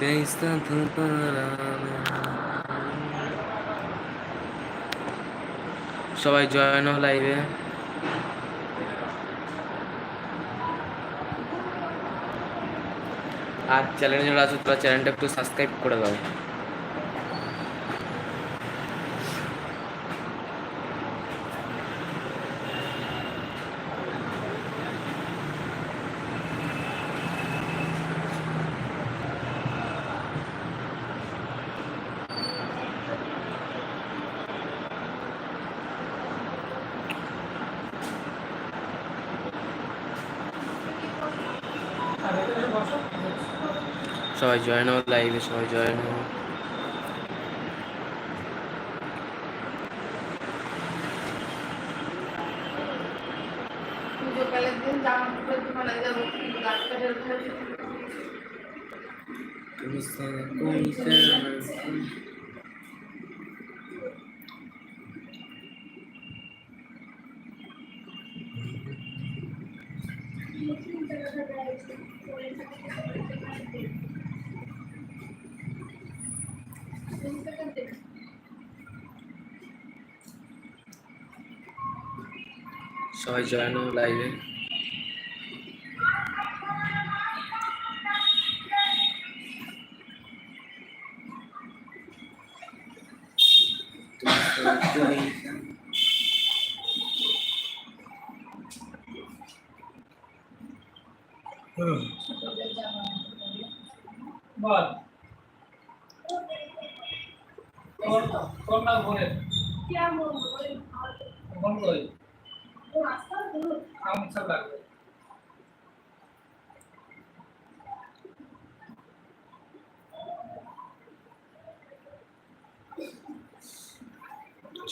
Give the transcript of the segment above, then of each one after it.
Para সবাই join হো লাইভে আর চ্যানেল যারা আছো তারা চ্যানেলটা একটু সাবস্ক্রাইব করে দাও। সবাই জয়েন হও লাইভে সবাই জয়েন হো পুজো সবাই জয়েন হো লাইভে তুমি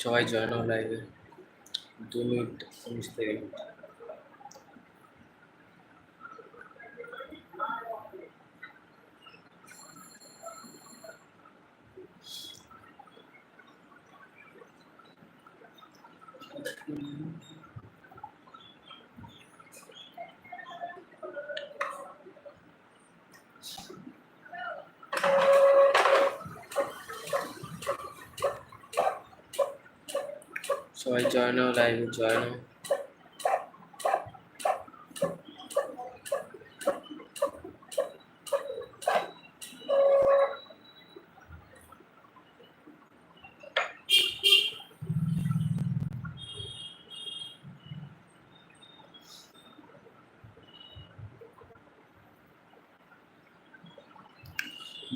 সবাই জয়েন হো লাইভে দু মিনিট উনিশ সেকেন্ড সবাই জয়েন হো লাইভে জয়েন হো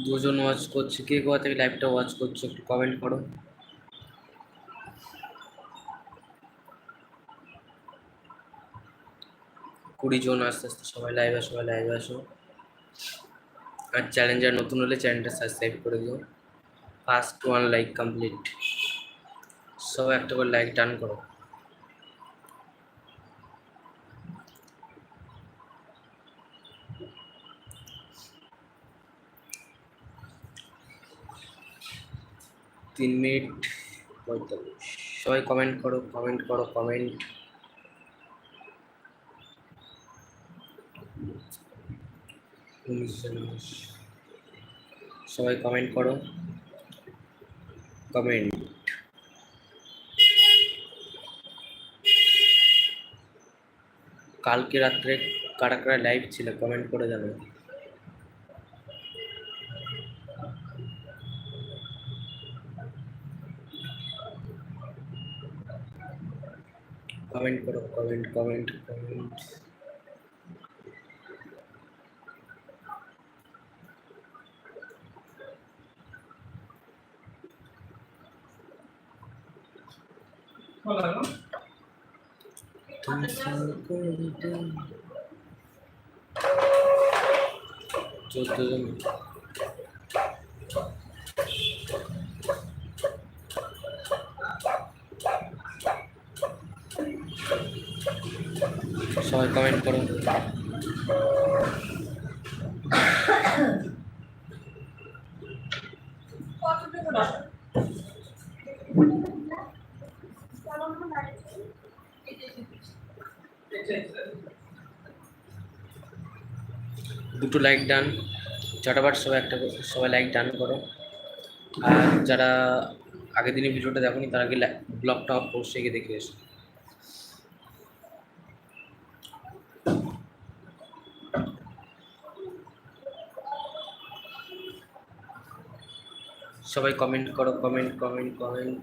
দুজন ওয়াচ করছে। কে কোথা থেকে লাইভটা ওয়াচ করছ একটু কমেন্ট করো। কুড়ি জন আস্তে আস্তে সবাই লাইভ আসো, সবাই লাইভ আসো। আর চ্যালেঞ্জার নতুন হলে চ্যানেলটা সাবস্ক্রাইব করে দিও। ফার্স্ট ওয়ান লাইক কমপ্লিট সব একটা করে লাইক ডান করো। তিন মিনিট পঁয়তাল্লিশ। সবাই কমেন্ট করো কমেন্ট করো কমেন্ট উনিশশো উনিশ। সবাই কমেন্ট করো। কমেন্ট কালকে রাত্রে কারা কারা লাইভ ছিল কমেন্ট করে জানো। কমেন্ট করো কমেন্ট কমেন্ট কমেন্ট চোদ্দ জন সবাই কমেন্ট করো দুটো লাইক ডান ঝটাপট সবাই একটা সবাই লাইক ডান করো। আর যারা আগের দিনে ভিডিওটা দেখোনি, তারা আগে ব্লগটা অবশ্যই গিয়ে দেখে এসো। সবাই কমেন্ট করো কমেন্ট কমেন্ট কমেন্ট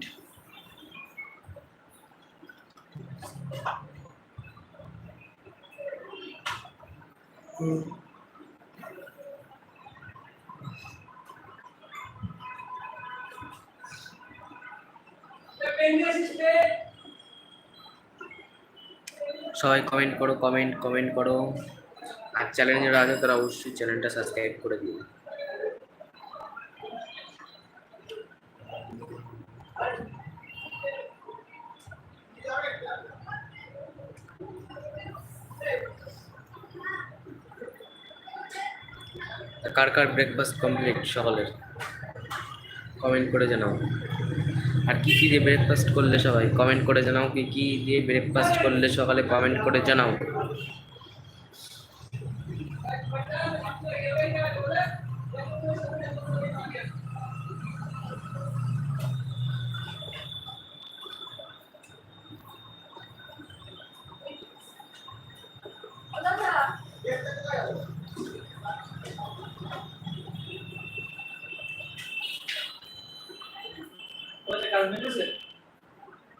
সবাই কমেন্ট করো কমেন্ট কমেন্ট করো। আর চ্যানেল যারা আছে তারা অবশ্যই চ্যানেলটা সাবস্ক্রাইব করে দিও। কার কার ব্রেকফাস্ট কমপ্লিট সকালের? কমেন্ট করে জানাও। আর কী কী দিয়ে ব্রেকফাস্ট করলে সবাই? কমেন্ট করে জানাও কী কী দিয়ে ব্রেকফাস্ট করলে সকালে কমেন্ট করে জানাও।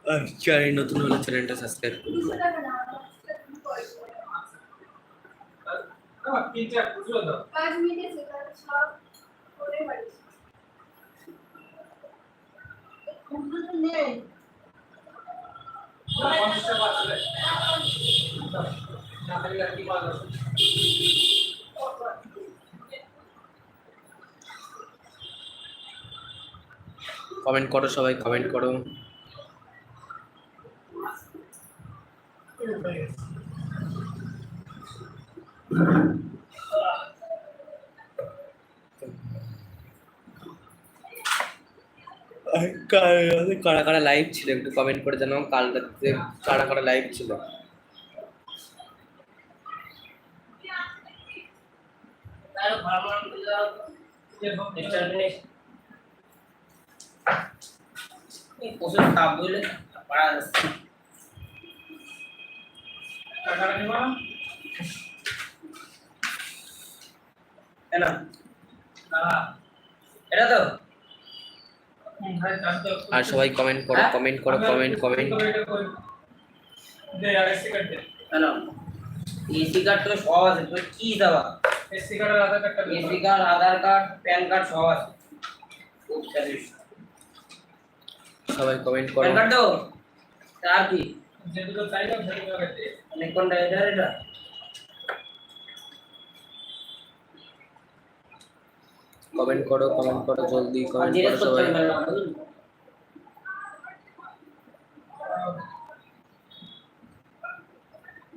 আর চ্যানেল নতুন হলে চ্যানেলটা সাবস্ক্রাইব করুন আমার তিনটা খুচরো দাও পাঁচ মিনিটে সেখানে সব করে বাড়ি কম্পিউটার নেই পঞ্চাশ টাকা আছে না থাকলে আর কি পাওয়া যাবে কমেন্ট করো সবাই কমেন্ট করো কারা কারা লাইভ ছিল? একটু কমেন্ট করে জানাও কাল রাত্রে কারা কারা লাইভ ছিল? প্রচুর তাপ বুঝলে পারা যাচ্ছে টাকাটা নিবা। না এটা তো। আর সবাই কমেন্ট করো হ্যাঁ? কমেন্ট করো কমেন্ট কমেন্ট করে করে। দে আর দে। এসি কার্ড তো সব আছে তুই কি দেওয়া এসসি কার্ডের আধার কার্ডটা দে। AC card Aadhaar card PAN card সব আছে। সবাই কমেন্ট করো। প্যান কার্ড দেবো আর কি? যে দুটো চাইলাম সে দুটো দে। অনেক কোনটা এটা কমেন্ট করো কমেন্ট করো জলদি কমেন্ট করো সবাই।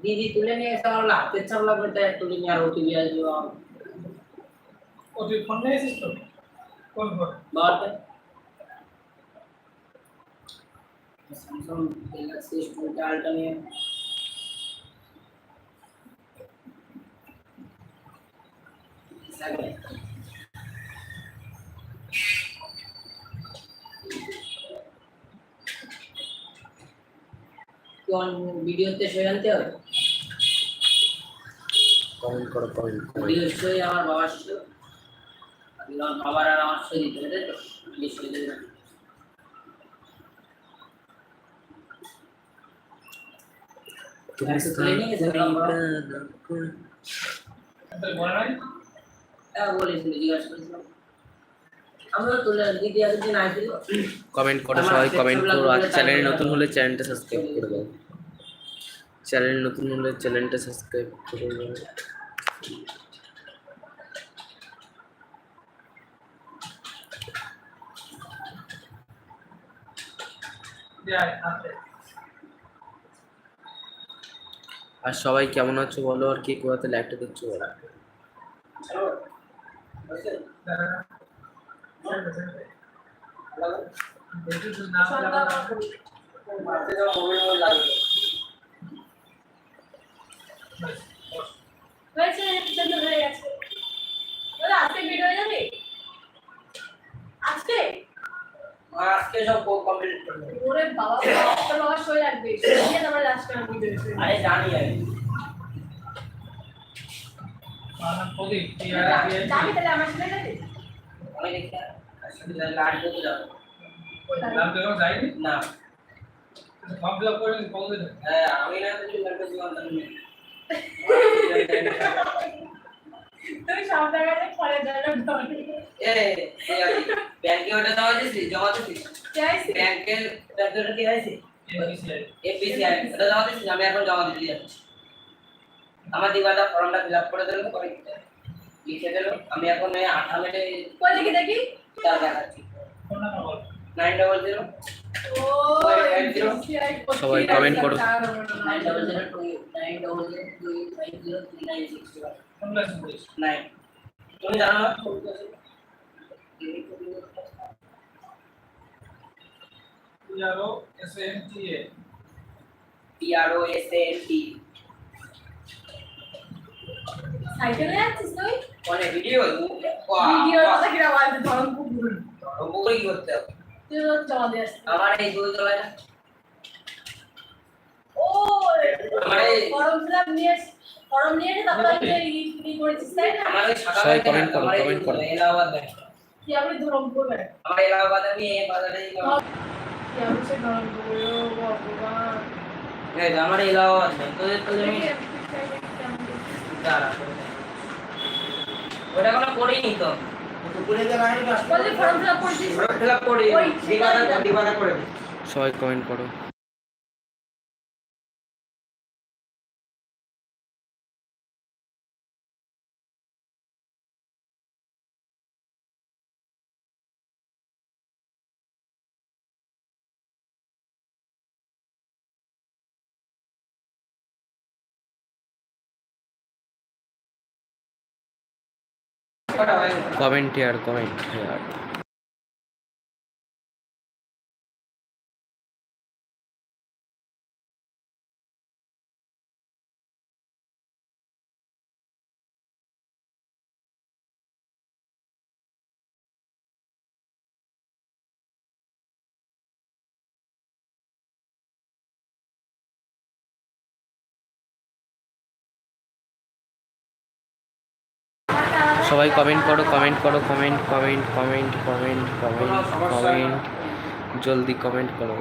দিদি তুলে নিয়ে এসে আমার হাতের চাপ লাগবে তাই তুলে নিয়ে আর ওটিপি আসবে। ও তুই ফোন নিয়েছিস তো? কোন ফোন? স্যামসাং আলট্রা নিয়ে থাকবে। কোন ভিডিওতে সই আনতে হবে? কমেন্ট করো কমেন্ট ভিডিও সই আমার বাবার সই। বাবার আর আমার সই দিতে হবে তো? সই তুমি তুলে নিয়ে গেছে ওরা বাবা। তাহলে মনে নাই হ্যাঁ বলেছিল জিজ্ঞাসা করেছিলাম আমরা তুলে দিদি একদিন আসছিল কমেন্ট করো সবাই কমেন্ট করো আর চ্যানেল নতুন হলে চ্যানেলটা সাবস্ক্রাইব করে দাও চ্যানেল নতুন হলে চ্যানেলটা সাবস্ক্রাইব করে দাও দে আয় আর সবাই কেমন আছো বলো আর কি কোথাতে লাইটটা দিচ্ছো বলো? আজকে সব কমপ্লিট করবে ওরে বাবা বাবা শরীর লাগবে আরে জানি আমি। হ্যাঁ, ব্যাংকে ওটা জমা দিছি জমা চাইছি ব্যাংকের ব্যাংকে ওটা কি আছে এফবিসিআই ওটা জমা দিছি আমি এখন জমা দিতে যাচ্ছি। আমার দিবাটা ফর্মটা ফিল আপ করে দিলো করে লিখে দিলো আমি এখন এই আঠামেটে কই দেখি দেখি। তার দেখাচ্ছি। ফোন নাম্বার বল। Nine double zero. সবাই comment করো। Nine double zero two nine double zero two five zero three nine six nine. তুমি জানো না? PRO S N T A PRO S N T সাইকেলে যাচ্ছিস তুই ভিডিও ভিডিওর কথা কিরা বলতে ধরম কুকুর উপরে কি করতে তুই তো জমা দিয়ে আসছিস আমার এই দুই তলায় না ও আমার ফর্ম ফিল আপ নিয়ে ফর্ম তারপরে তুই করেছিস তাই না? সবাই। এলাহাবাদ। কি আপনি ধরম আমার এলাহাবাদ আমি এই বাজারে আমার এলাকাও আছে তোদের তো। দাঁড়া ওটা কোনো করিনি তো। সবাই কমেন্ট ফিল কমেন্ট ইয়ার কমেন্ট ইয়ার সবাই কমেন্ট করো কমেন্ট করো comment comment comment comment comment comment জলদি কমেন্ট করো।